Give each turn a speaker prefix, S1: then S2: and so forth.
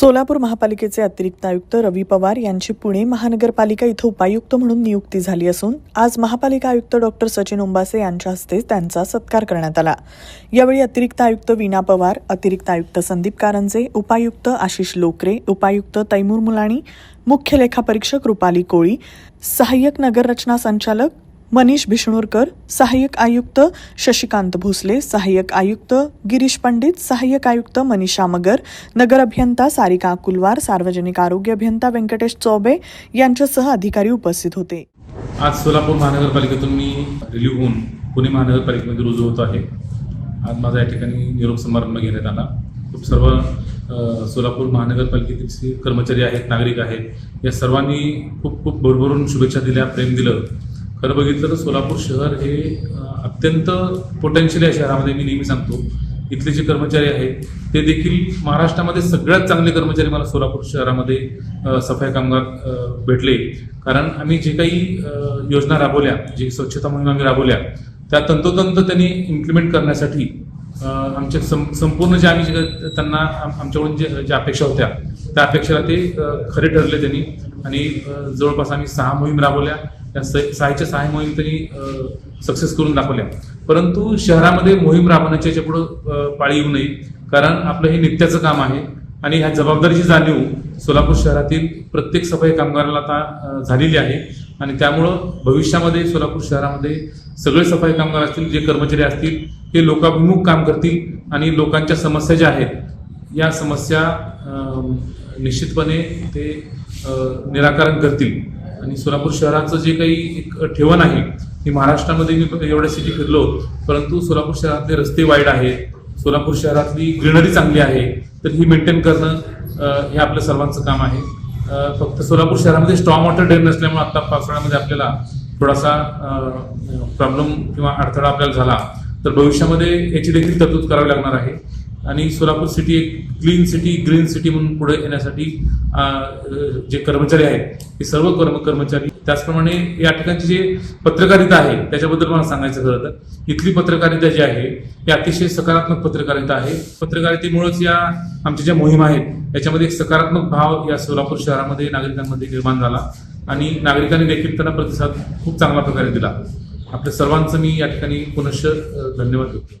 S1: सोलापूर महापालिकेचे अतिरिक्त आयुक्त रवी पवार यांची पुणे महानगरपालिका इथं उपायुक्त म्हणून नियुक्ती झाली असून आज महापालिका आयुक्त डॉक्टर सचिन उंबासे यांच्या हस्ते त्यांचा सत्कार करण्यात आला. यावेळी अतिरिक्त आयुक्त वीणा पवार अतिरिक्त आयुक्त संदीप कारंजे उपायुक्त आशिष लोकरे उपायुक्त तैमूर मुलाणी मुख्य लेखापरीक्षक रुपाली कोळी सहाय्यक नगररचना संचालक मनीष भिष्णूरकर सहाय्यक आयुक्त शशिकांत भोसले सहाय्यक आयुक्त गिरीश पंडित सहाय्यक आयुक्त मनीषा मगर नगर अभियंता सारिका कुलवार सार्वजनिक आरोग्य अभियंता व्यंकटेश चौबे यांच्यासह अधिकारी उपस्थित होते.
S2: आज सोलापूर महानगरपालिकेतून मी रिलीव्ह होऊन पुणे महानगरपालिकेमध्ये रुजू होत आहे. आज माझा या ठिकाणी निरोप समारंभ घेण्यात आला. खूप सर्व सोलापूर महानगरपालिकेतील कर्मचारी आहेत नागरिक आहेत या सर्वांनी खूप खूप भरभरून शुभेच्छा दिल्या प्रेम दिलं. खरं बघितलं तर सोलापूर शहर हे अत्यंत पोटेन्शियल या शहरामध्ये मी नेहमी सांगतो. इथले जे कर्मचारी आहेत ते देखील महाराष्ट्रामध्ये सगळ्यात चांगले कर्मचारी मला सोलापूर शहरामध्ये सफाई कामगार भेटले. कारण आम्ही जे काही योजना राबवल्या जे स्वच्छता मोहीम आम्ही राबवल्या त्या तंतोतंत त्यांनी इम्प्लिमेंट करण्यासाठी आमच्या सं संपूर्ण जे आम्ही जे त्यांना आम- आमच्याकडून जे ज्या अपेक्षा होत्या त्या अपेक्षेला ते खरे ठरले त्यांनी. आणि जवळपास आम्ही सहा मोहीम राबवल्या. त्या स- सहाच्या मोहीम त्यांनी सक्सेस करून दाखवल्या. परंतु शहरामध्ये मोहीम राबवण्याच्या याच्यापुढं पाळी येऊ नये. कारण आपलं हे नित्याचं काम आहे आणि ह्या जबाबदारीची जाणीव सोलापूर शहरातील प्रत्येक सफाई कामगाराला आता झालेली आहे. आणि त्यामुळं भविष्यामध्ये सोलापूर शहरामध्ये सगळे सफाई कामगार असतील जे कर्मचारी असतील ते लोकाभिमुख काम करतील आणि लोकांच्या समस्या ज्या आहेत या समस्या निश्चितपणे ते निराकरण करतील. आणि सोलापूर शहराचं जे काही एक ठेवण आहे की महाराष्ट्रामध्ये मी एवढ्या सिटी फिरलो परंतु सोलापूर शहरातले रस्ते वाईड आहेत सोलापूर शहरातली ग्रीनरी चांगली आहे तर ही मेंटेन करणं हे आपलं सर्वांचं काम आहे. फक्त सोलापूर शहरामध्ये स्ट्रॉंग वॉटर ड्रेन नसल्यामुळे आता पावसाळ्यामध्ये आपल्याला थोडासा प्रॉब्लेम किंवा अडथळा आपल्याला झाला तर भविष्यामध्ये याची देखील तरतूद करावी लागणार आहे. आणि सोलापूर सिटी एक क्लीन सिटी ग्रीन सिटी म्हणून पुढे येण्यासाठी जे कर्मचारी आहेत ते सर्व कर्म कर्मचारी त्याचप्रमाणे या ठिकाणची जे पत्रकारिता आहे त्याच्याबद्दल मला सांगायचं खरं तर इथली पत्रकारिता जी आहे ही अतिशय सकारात्मक पत्रकारिता आहे. पत्रकारितेमुळेच या आमच्या ज्या मोहीम आहेत याच्यामध्ये एक सकारात्मक भाव या सोलापूर शहरामध्ये नागरिकांमध्ये निर्माण झाला आणि नागरिकांनी देखील त्यांना प्रतिसाद खूप चांगल्या प्रकारे दिला. आपल्या सर्वांचं मी या ठिकाणी पुनश्च धन्यवाद देतो